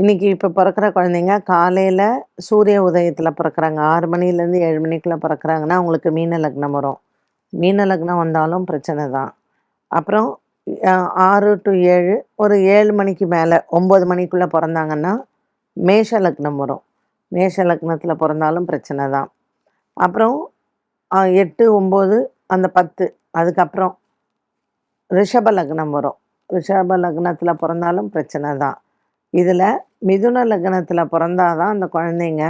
இன்னைக்கு இப்போ பிறக்கிற குழந்தைங்க காலையில் சூரிய உதயத்தில் பிறக்கிறாங்க. ஆறு மணிலேருந்து ஏழு மணிக்குள்ளே பிறக்கிறாங்கன்னா அவங்களுக்கு மீன லக்னம் வரும். மீன லக்னம் வந்தாலும் பிரச்சனை தான். அப்புறம் ஆறு டு ஏழு ஒரு ஏழு மணிக்கு மேலே ஒம்பது மணிக்குள்ளே பிறந்தாங்கன்னா மேஷ லக்னம் வரும். மேஷ லக்னத்தில் பிறந்தாலும் பிரச்சனை தான். அப்புறம் எட்டு ஒம்பது அந்த பத்து அதுக்கப்புறம் ரிஷப லக்னம் வரும். ரிஷப லக்னத்தில் பிறந்தாலும் பிரச்சனை தான். இதில் மிதுன லக்னத்தில் பிறந்தாதான் அந்த குழந்தைங்க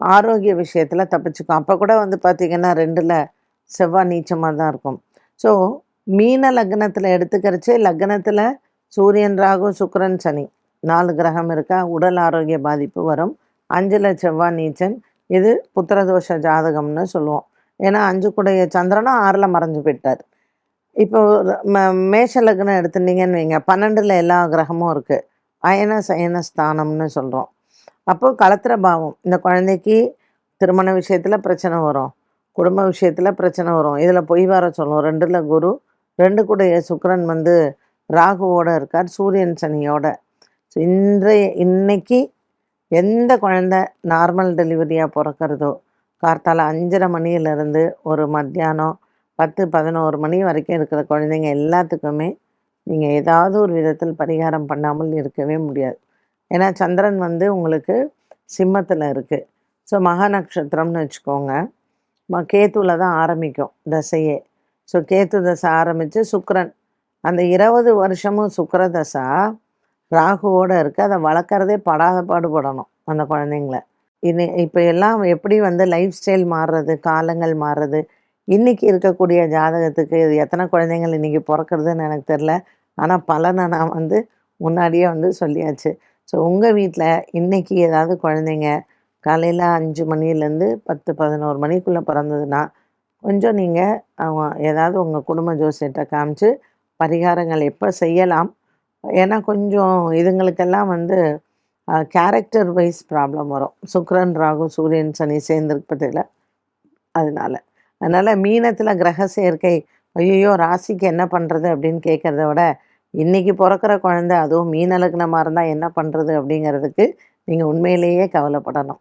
ஆரோக்கிய விஷயத்தில் தப்பிச்சுக்கும். அப்போ கூட வந்து பார்த்திங்கன்னா ரெண்டில் செவ்வாய் நீச்சமாக தான் இருக்கும். ஸோ மீன லக்னத்தில் எடுத்துக்கிறச்சு லக்னத்தில் சூரியன் ராகு சுக்கரன் சனி நாலு கிரகம் இருக்கா? உடல் ஆரோக்கிய பாதிப்பு வரும். அஞ்சில் செவ்வாய் நீச்சன் இது புத்திரதோஷ ஜாதகம்னு சொல்லுவோம். ஏன்னா அஞ்சு கூடைய சந்திரனும் ஆறில் மறைஞ்சு போயிட்டார். இப்போ மேஷ லக்னம் எடுத்துட்டீங்கன்னு வைங்க. பன்னெண்டில் எல்லா கிரகமும் இருக்குது அயன சயன ஸ்தானம்னு சொல்கிறோம் அப்போது கலத்திர பாவம். இந்த குழந்தைக்கு திருமண விஷயத்தில் பிரச்சனை வரும். குடும்ப விஷயத்தில் பிரச்சனை வரும். இதில் பொய் வர சொல்லும் ரெண்டில் குரு ரெண்டு கூடைய சுக்கரன் வந்து ராகுவோட இருக்கார் சூரியன் சனியோட. ஸோ இன்றைய இன்னைக்கு எந்த குழந்தை நார்மல் டெலிவரியாக பிறக்கிறதோ கார்த்தால அஞ்சரை மணியிலேருந்து ஒரு மத்தியானம் பத்து பதினோரு மணி வரைக்கும் இருக்கிற குழந்தைங்க எல்லாத்துக்குமே நீங்கள் ஏதாவது ஒரு விதத்தில் பரிகாரம் பண்ணாமல் இருக்கவே முடியாது. ஏன்னா சந்திரன் வந்து உங்களுக்கு சிம்மத்தில் இருக்குது ஸோ மகா நட்சத்திரம்னு வச்சுக்கோங்க. கேத்துவில் தான் ஆரம்பிக்கும் தசையே. ஸோ கேத்து தசை ஆரம்பித்து சுக்கரன். அந்த இருபது வருஷமும் சுக்கர தசா ராகுவோடு இருக்குது அதை வளர்க்குறதே படாத பாடுபடணும் அந்த குழந்தைங்கள. இனி இப்போ எல்லாம் எப்படி வந்து லைஃப் ஸ்டைல் மாறுறது காலங்கள் மாறுறது? இன்றைக்கி இருக்கக்கூடிய ஜாதகத்துக்கு எத்தனை குழந்தைங்கள் இன்றைக்கி பிறக்கிறதுன்னு எனக்கு தெரில ஆனால் பலனை நான் வந்து முன்னாடியே வந்து சொல்லியாச்சு. ஸோ உங்கள் வீட்டில் இன்றைக்கி ஏதாவது குழந்தைங்க காலையில் அஞ்சு மணிலேருந்து பத்து பதினோரு மணிக்குள்ளே பிறந்ததுன்னா கொஞ்சம் நீங்கள் அவங்க ஏதாவது உங்கள் குடும்ப ஜோசியத்தை காமிச்சு பரிகாரங்கள் எப்போ செய்யலாம்? ஏன்னா கொஞ்சம் இதுங்களுக்கெல்லாம் வந்து கேரக்டர் வைஸ் ப்ராப்ளம் வரும். சுக்ரன் ராகு சூரியன் சனி சேர்ந்துருப்பதில் அதனால் அதனால் மீனத்தில் கிரக சேர்க்கை ஐயோ ராசிக்கு என்ன பண்ணுறது அப்படின்னு கேட்குறத விட இன்றைக்கி பிறக்கிற குழந்தை அதுவும் மீன் லக்னமாக இருந்தால் என்ன பண்ணுறது அப்படிங்கிறதுக்கு நீங்கள் உண்மையிலேயே கவலைப்படணும்.